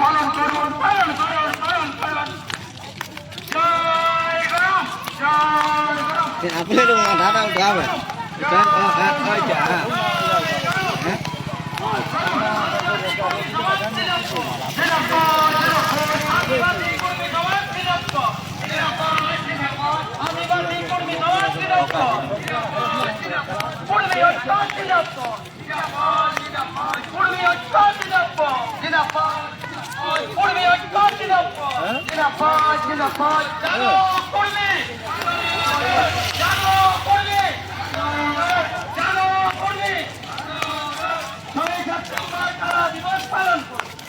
পালন করুন পালন করুন পালন করুন। জয় রাম জয় Ram Thì áp lên luôn đá পালন করুন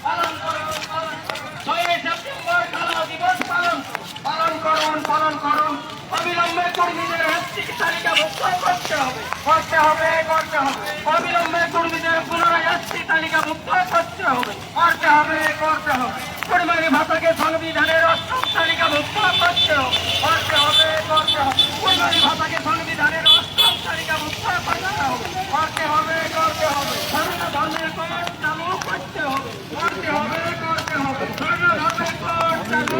পালন করুন পালন করুন ছয় সেপ্টেম্বর কালা দিবস পালন করুন পালন করুন পালন করুন অবিলম্বে কর্মীদের হস্তিক তালিকা মুক্ত করতে হবে করতে হবে করতে হবে অবিলম্বে কর্মীদের পুনরায় হস্তিক তালিকা মুক্ত করতে হবে করতে হবে করতে হবে পরিমাণী ভাতাকে সংবিধানের অষ্টম তালিকা মুক্ত করতে হবে করতে হবে করতে হবে পরিমাণী ভাতাকে সংবিধানের অষ্টম তালিকা মুক্ত করতে হবে করতে হবে করতে হবে ধর্ম ধর্মের কর চালু করতে হবে করতে হবে করতে হবে ধর্ম ধর্মের কর চালু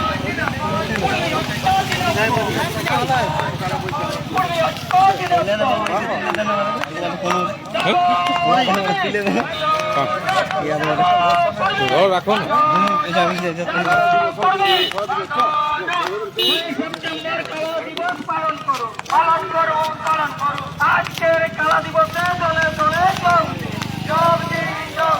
দিনাজপুর আদিবাসী কর্মী সমাজ রাখো না পালন করুন পালন করুন আজকের কালা দিবসে দলে দলে যোগ যোগ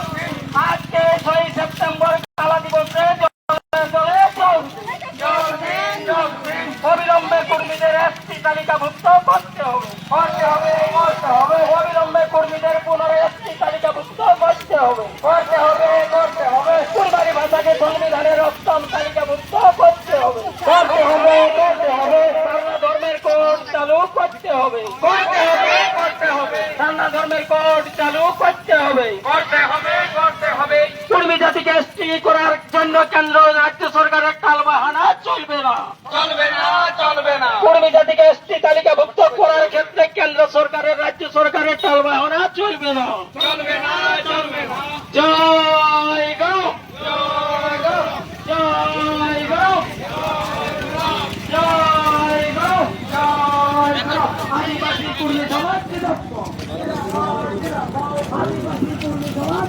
আজকে ছয় সেপ্টেম্বর কালা দিবসে দলে দলে যোগ দিন যোগ দিন যোগ দিন অবিলম্বে কর্মীদের এসটি তালিকাভুক্ত করতে হবে করতে হবে করতে হবে অবিলম্বে কর্মীদের পুনরায় এসটি তালিকাভুক্ত করতে হবে করতে হবে করতে হবে কুরবানি ভাষাকে সংবিধানের অষ্টম তালিকাভুক্ত করতে হবে করতে হবে করতে হবে সারনা ধর্মের কোড চালু করতে হবে করতে হবে করতে হবে সারনা ধর্মের কোড চালু করতে হবে করতে হবে করতে হবে কর্মী জাতিকে এসটি করার জন্য কেন্দ্র রাজ্য সরকারের টালবাহানা চলবে না চলবে না কর্মী জাতিকে এসটি তালিকাভুক্ত করার ক্ষেত্রে কেন্দ্র সরকারের রাজ্য সরকারের টালবাহানা চলবে না। চলবে না চলবে না। জয় গো! জয় গো! জয় গো! জয় গো! জয় গো আদিবাসী কর্মী সমাজ আদিবাসী কর্মী সমাজ